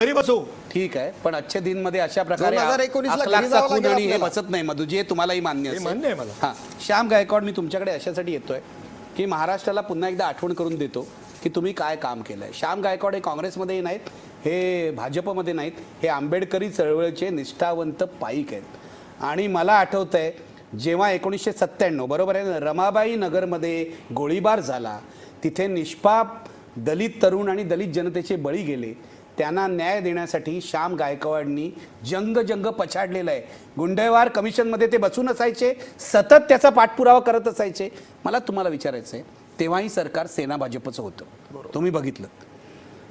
घरी बसू ठीक आहे पण अच्छे दिनमध्ये अशा प्रकारे 2019 ला घरी अखलाकचा जावं खून लागेल आणि हे आपल्याला. बसत नाही मधुजी हे तुम्हालाही मान्य हे असेल. मान्य आहे मला. हा श्याम गायकवाड मी तुमच्याकडे अशासाठी येतोय की महाराष्ट्राला पुन्हा एकदा आठवण करून देतो की तुम्ही काय काम केलंय श्याम गायकवाड हे काँग्रेसमध्येही नाहीत हे भाजपमध्ये नाहीत हे आंबेडकरी चळवळीचे निष्ठावंत पाईक आहेत आणि मला आठवतंय जेव्हा एकोणीसशे सत्त्याण्णव बरोबर आहे ना रमाबाई नगरमध्ये गोळीबार झाला तिथे निष्पाप दलित तरुण आणि दलित जनतेचे बळी गेले त्यांना न्याय देण्यासाठी श्याम गायकवाडनी जंग जंग पछाडलेलं आहे. गुंडेवार कमिशनमध्ये ते बसून असायचे सतत त्याचा पाठपुरावा करत असायचे. मला तुम्हाला विचारायचं आहे तेव्हाही सरकार सेना भाजपचं होतं. तुम्ही बघितलं.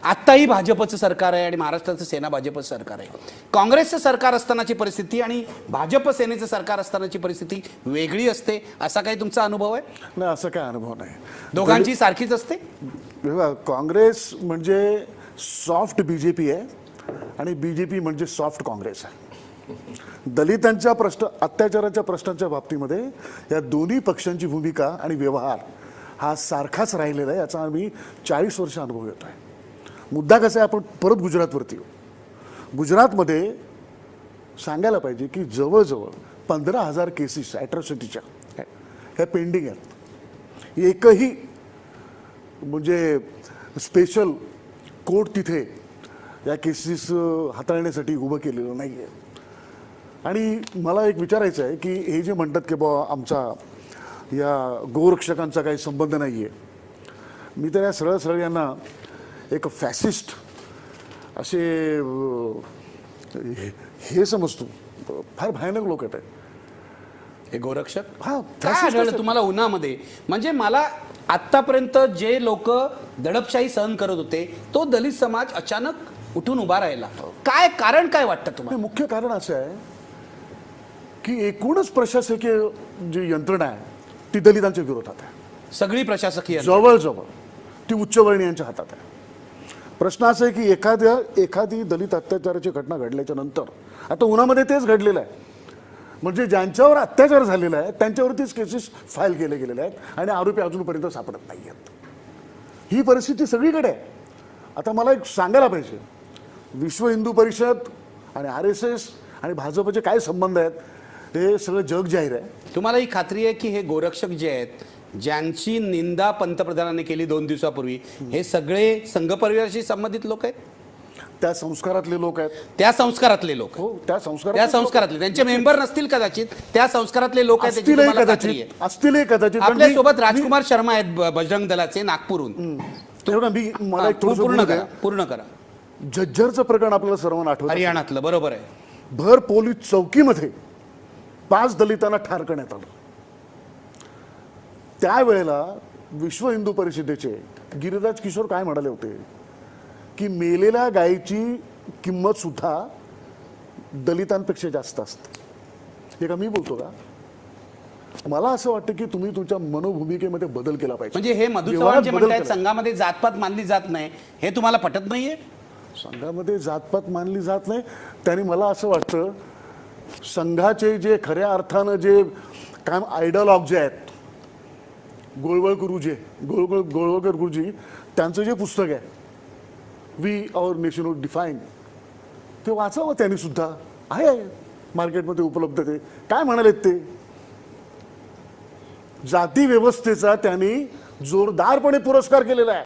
आत्ताही भाजपचं सरकार आहे आणि महाराष्ट्राचं सेना भाजपचं सरकार आहे. काँग्रेसचं सरकार असतानाची परिस्थिती आणि भाजप सेनेचं सरकार असतानाची परिस्थिती वेगळी असते असा काही तुमचा अनुभव आहे? नाही असं काय अनुभव नाही. दोघांची सारखीच असते? काँग्रेस म्हणजे सॉफ्ट बी जे पी आहे आणि बी जे पी म्हणजे सॉफ्ट काँग्रेस आहे. दलितांच्या प्रश्न अत्याचाराच्या प्रश्नांच्या बाबतीमध्ये या दोन्ही पक्षांची भूमिका आणि व्यवहार हा सारखाच राहिलेला आहे याचा आम्ही चाळीस वर्ष अनुभव येतो आहे मुद्दा कसा आहे आपण परत गुजरातवरती येऊ. गुजरातमध्ये सांगायला पाहिजे की जवळजवळ पंधरा हजार केसेस ॲट्रॉसिटीच्या ह्या पेंडिंग आहेत. एकही म्हणजे स्पेशल कोर्ट तिथे या केसेस हाताळण्यासाठी उभं केलेलं नाही आहे आणि मला एक विचारायचं आहे की हे जे म्हणतात की बाबा आमचा या गोरक्षकांचा काही संबंध नाही आहे मी तर या सरळ सरळ यांना एक फॅसिस्ट असे हे- हे समजतो. फार भयानक लोक आहेत. हे गोरक्षक? हा, काय आढळलं. तुम्हाला उन्हामध्ये? म्हणजे मला आतापर्यंत जे लोक दडपशाही सहन करत होते तो दलित समाज अचानक उठून उभा राहिला. काय कारण काय वाटतं हे तुम्हाला मुख्य कारण असं आहे की एकूणच प्रशासकीय जी यंत्रणा आहे ती दलितांच्या विरोधात आहे. सगळी प्रशासकीय जवळजवळ ती उच्चवर्णीयांच्या हातात आहे. प्रश्न असा आहे की एखाद्या एखादी दलित अत्याचाराची घटना घडल्याच्या नंतर आता उन्हामध्ये तेच घडलेलं आहे. म्हणजे ज्यांच्यावर अत्याचार झालेला आहे त्यांच्यावरतीच केसेस फाईल केले गेलेले आहेत आणि आरोपी अजूनपर्यंत सापडत नाही आहेत. ही परिस्थिती सगळीकडे आहे. आता मला एक सांगायला पाहिजे. विश्व हिंदू परिषद आणि आर एस एस आणि भाजपचे काय संबंध आहेत हे सगळं जग जाहीर आहे. तुम्हाला ही खात्री आहे की हे गोरक्षक जे आहेत ज्यांची निंदा पंतप्रधानांनी केली दोन दिवसापूर्वी हे सगळे संघ परिवाराशी संबंधित लोक आहेत? त्या संस्कारातले लोक आहेत. त्या संस्कारातले लोक हो त्या संस्कारात त्या संस्कारातले. त्यांचे मेंबर नसतील कदाचित त्या संस्कारातले लोक आहेत त्याची असतीलही तुम्हाला खात्री आहे कदाचित असतीलही कदाचित. पण आपल्या मी- सोबत राजकुमार शर्मा आहेत ब- बजरंग दलाचे नागपूरहून. तेवढं मी मला हा, एक थोडंसं पूर्ण बोलू करा. पूर्ण करा. झज्जरचं प्रकरण आपल्याला सर्वांना आठवत असेल. हरियाणातलं बरोबर आहे. भर पोलीस चौकीमध्ये पाच दलितांना ठार करण्यात आलं. त्यावेळेला विश्व हिंदू परिषदेचे गिरिराज किशोर काय म्हणाले होते? की मेलेल्या गायीची किंमत सुद्धा दलितांपेक्षा जास्त असते. हे का मी बोलतो का? मला असं वाटतं की तुम्ही तुमच्या मनोभूमिकेमध्ये बदल केला पाहिजे. म्हणजे हे मधु चव्हाण जे म्हणतायत. संघामध्ये जातपात मानली जात नाही हे तुम्हाला पटत नाहीये? संघामध्ये जातपात मानली जात नाही. त्याने मला असं वाटतं संघाचे जे खऱ्या अर्थानं जे काय आयडॉलॉग जे आहेत गोळवळ गुरुजी गोळगोळ गोळवळकर गुरुजी त्यांचं जे पुस्तक आहे we our nation would define ते वाचावं त्यांनी सुद्धा. आहे आहे. मार्केटमध्ये उपलब्ध ते. काय म्हणालेत ते? जाती व्यवस्थेचा त्यांनी जोरदारपणे पुरस्कार केलेला आहे.